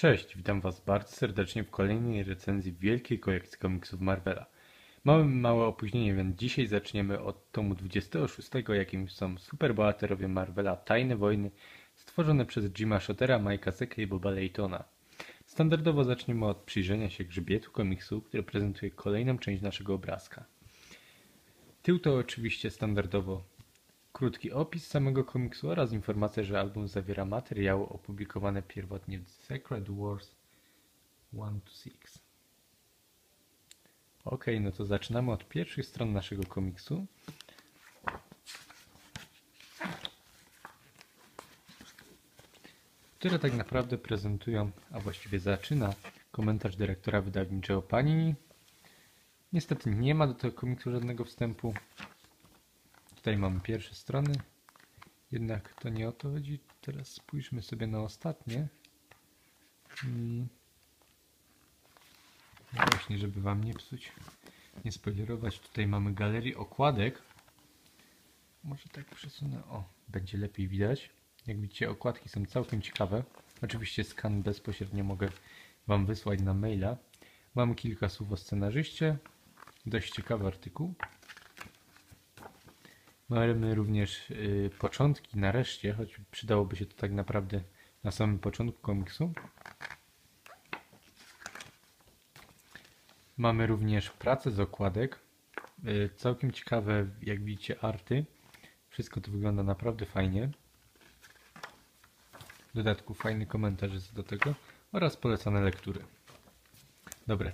Cześć, witam Was bardzo serdecznie w kolejnej recenzji wielkiej kolekcji komiksów Marvela. Mamy małe opóźnienie, więc dzisiaj zaczniemy od tomu 26, jakim są superbohaterowie Marvela Tajne Wojny, stworzone przez Jima Shottera, Mike'a Seka i Boba Laytona. Standardowo zaczniemy od przyjrzenia się grzbietu komiksu, który prezentuje kolejną część naszego obrazka. Tył to oczywiście standardowo Krótki opis samego komiksu oraz informacja, że album zawiera materiały opublikowane pierwotnie w Secret Wars 1-6. Ok, no to zaczynamy od pierwszych stron naszego komiksu. które tak naprawdę prezentują, a właściwie zaczyna komentarz dyrektora wydawniczego Panini. Niestety nie ma do tego komiksu żadnego wstępu, Tutaj mamy pierwsze strony. Jednak to nie o to chodzi. Teraz spójrzmy sobie na ostatnie. Hmm. No właśnie, żeby Wam nie psuć, nie spoilerować. Tutaj mamy galerię okładek. Może tak przesunę. O, będzie lepiej widać. Jak widzicie, okładki są całkiem ciekawe. Oczywiście skan bezpośrednio mogę Wam wysłać na maila. Mamy kilka słów o scenarzyście. Dość ciekawy artykuł. Mamy również y, początki nareszcie, choć przydałoby się to tak naprawdę na samym początku komiksu. Mamy również pracę z okładek. Y, całkiem ciekawe, jak widzicie, arty. Wszystko to wygląda naprawdę fajnie. W dodatku fajny komentarz jest do tego oraz polecane lektury. Dobra,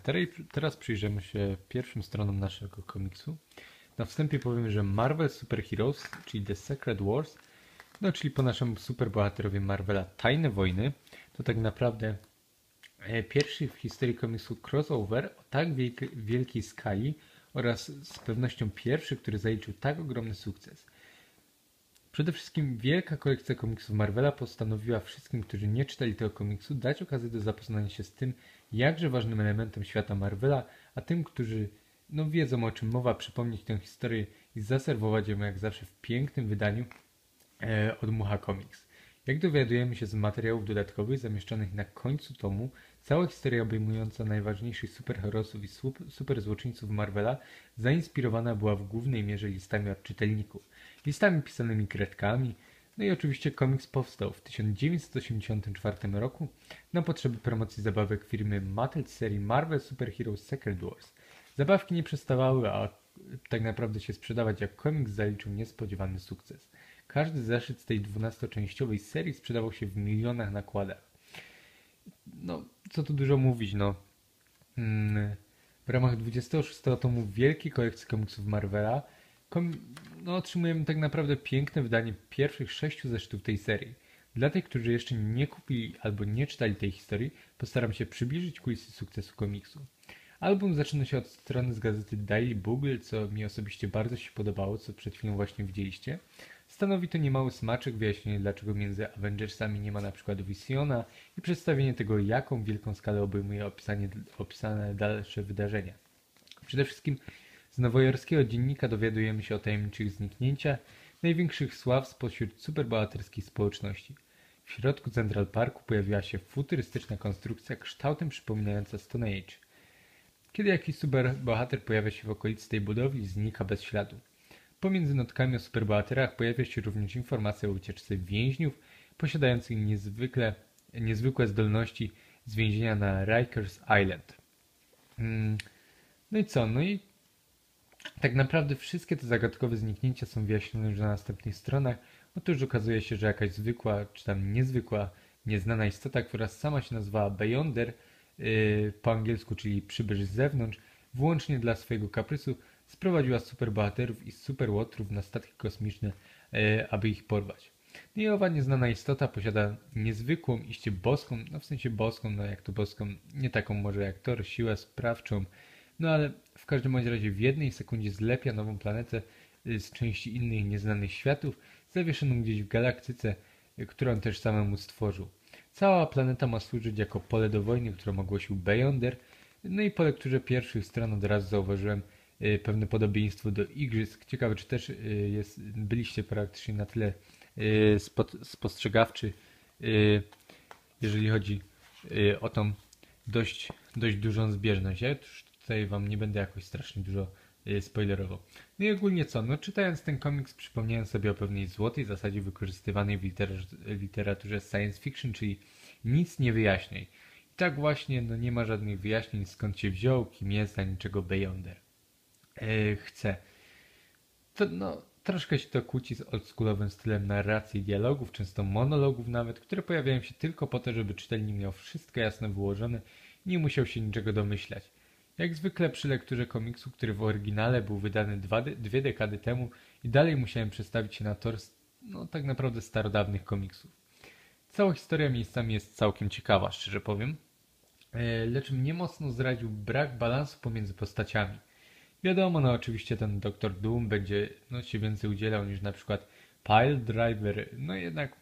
teraz przyjrzymy się pierwszym stronom naszego komiksu. Na wstępie powiem, że Marvel Super Heroes, czyli The Secret Wars, no czyli po naszym superbohaterowie Marvela Tajne Wojny, to tak naprawdę e, pierwszy w historii komiksu crossover o tak wielkiej skali oraz z pewnością pierwszy, który zaliczył tak ogromny sukces. Przede wszystkim wielka kolekcja komiksów Marvela postanowiła wszystkim, którzy nie czytali tego komiksu, dać okazję do zapoznania się z tym, jakże ważnym elementem świata Marvela, a tym, którzy no wiedzą o czym mowa, przypomnieć tę historię i zaserwować ją jak zawsze w pięknym wydaniu e, od Mucha Comics. Jak dowiadujemy się z materiałów dodatkowych zamieszczonych na końcu tomu, cała historia obejmująca najważniejszych superherosów i superzłoczyńców Marvela zainspirowana była w głównej mierze listami od czytelników, listami pisanymi kredkami, no i oczywiście komiks powstał w 1984 roku na potrzeby promocji zabawek firmy Mattel serii Marvel Super Heroes Secret Wars – Zabawki nie przestawały, a tak naprawdę się sprzedawać, jak komiks zaliczył niespodziewany sukces. Każdy zeszyt z tej dwunastoczęściowej serii sprzedawał się w milionach nakładach. No, co tu dużo mówić, no. Mm, w ramach 26 tomu wielkiej kolekcji komiksów Marvela kom no, otrzymujemy tak naprawdę piękne wydanie pierwszych sześciu zeszytów tej serii. Dla tych, którzy jeszcze nie kupili albo nie czytali tej historii, postaram się przybliżyć kulisy sukcesu komiksu. Album zaczyna się od strony z gazety Daily Bugle, co mi osobiście bardzo się podobało, co przed chwilą właśnie widzieliście. Stanowi to niemały smaczek wyjaśnienie, dlaczego między Avengersami nie ma na przykład Visiona i przedstawienie tego, jaką wielką skalę obejmuje opisanie, opisane dalsze wydarzenia. Przede wszystkim z nowojorskiego dziennika dowiadujemy się o tajemniczych zniknięciach największych sław spośród superbohaterskiej społeczności. W środku Central Parku pojawiła się futurystyczna konstrukcja kształtem przypominająca Stone Age. Kiedy jakiś superbohater pojawia się w okolicy tej budowli, znika bez śladu. Pomiędzy notkami o superbohaterach pojawia się również informacja o ucieczce więźniów posiadających niezwykle, niezwykłe zdolności z więzienia na Rikers Island. Mm, no i co? No i tak naprawdę wszystkie te zagadkowe zniknięcia są wyjaśnione już na następnych stronach. Otóż okazuje się, że jakaś zwykła, czy tam niezwykła, nieznana istota, która sama się nazywała Beyonder, po angielsku, czyli przybysz z zewnątrz, włącznie dla swojego kaprysu sprowadziła superbohaterów i superłotrów na statki kosmiczne, y, aby ich porwać. No I owa nieznana istota posiada niezwykłą, iście boską, no w sensie boską, no jak to boską, nie taką może jak Thor, siłę sprawczą, no ale w każdym razie w jednej sekundzie zlepia nową planetę y, z części innych nieznanych światów, zawieszoną gdzieś w galaktyce, którą też samemu stworzył. Cała planeta ma służyć jako pole do wojny, którą ogłosił Beyonder. No i po lekturze pierwszych stron od razu zauważyłem y, pewne podobieństwo do igrzysk. Ciekawe, czy też y, jest, byliście praktycznie na tyle y, spostrzegawczy, jeżeli chodzi o tą dość, dość dużą zbieżność. Ja już tutaj wam nie będę jakoś strasznie dużo y, spoilerował. No i ogólnie co? No czytając ten komiks przypomniałem sobie o pewnej złotej zasadzie wykorzystywanej w liter- literaturze science fiction, czyli nic nie wyjaśniaj. I tak właśnie no nie ma żadnych wyjaśnień skąd się wziął, kim jest, ani czego Beyonder yy, chce. To no troszkę się to kłóci z oldschoolowym stylem narracji i dialogów, często monologów nawet, które pojawiają się tylko po to, żeby czytelnik miał wszystko jasno wyłożone i nie musiał się niczego domyślać. Jak zwykle przy lekturze komiksu, który w oryginale był wydany dwa, dwie dekady temu i dalej musiałem przestawić się na tor no tak naprawdę starodawnych komiksów. Cała historia miejscami jest całkiem ciekawa, szczerze powiem, e, lecz mnie mocno zradził brak balansu pomiędzy postaciami. Wiadomo, no oczywiście ten Dr. Doom będzie no, się więcej udzielał niż na przykład Pile Driver, no jednak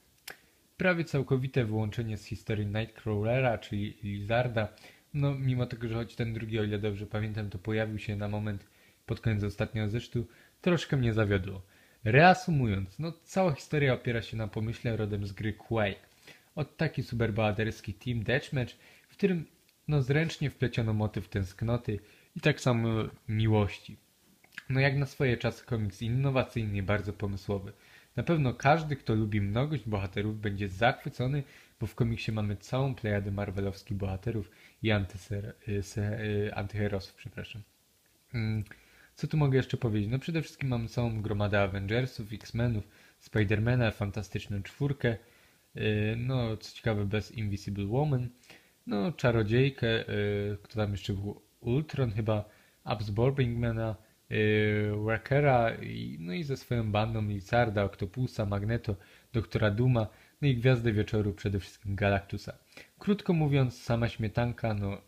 prawie całkowite wyłączenie z historii Nightcrawlera, czyli Lizarda, no mimo tego, że choć ten drugi, o ile dobrze pamiętam, to pojawił się na moment pod koniec ostatniego zesztu, troszkę mnie zawiodło. Reasumując, no cała historia opiera się na pomyśle rodem z gry Quake. Od taki superbohaterski team deathmatch, w którym no zręcznie wpleciono motyw tęsknoty i tak samo miłości. No jak na swoje czasy komiks innowacyjny i bardzo pomysłowy. Na pewno każdy, kto lubi mnogość bohaterów, będzie zachwycony, bo w komiksie mamy całą plejadę marvelowskich bohaterów i antyser, y, y, antyherosów, przepraszam. Mm, co tu mogę jeszcze powiedzieć? No przede wszystkim mamy całą gromadę Avengersów, X-Menów, Spidermana, Fantastyczną Czwórkę, y, no co ciekawe bez Invisible Woman, no czarodziejkę, kto tam jeszcze był, Ultron chyba, Absorbingmana, Wreckera, no i ze swoją bandą Lizarda, Octopusa, Magneto, Doktora Duma, no i Gwiazdę Wieczoru, przede wszystkim Galactusa. Krótko mówiąc, sama śmietanka, no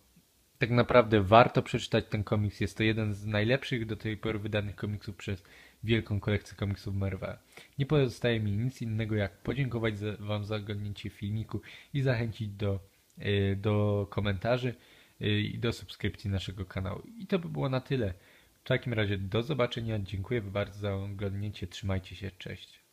tak naprawdę warto przeczytać ten komiks. Jest to jeden z najlepszych do tej pory wydanych komiksów przez wielką kolekcję komiksów Marvela. Nie pozostaje mi nic innego jak podziękować za, Wam za oglądnięcie filmiku i zachęcić do, yy, do komentarzy yy, i do subskrypcji naszego kanału. I to by było na tyle. W takim razie do zobaczenia. Dziękuję bardzo za oglądnięcie. Trzymajcie się. Cześć.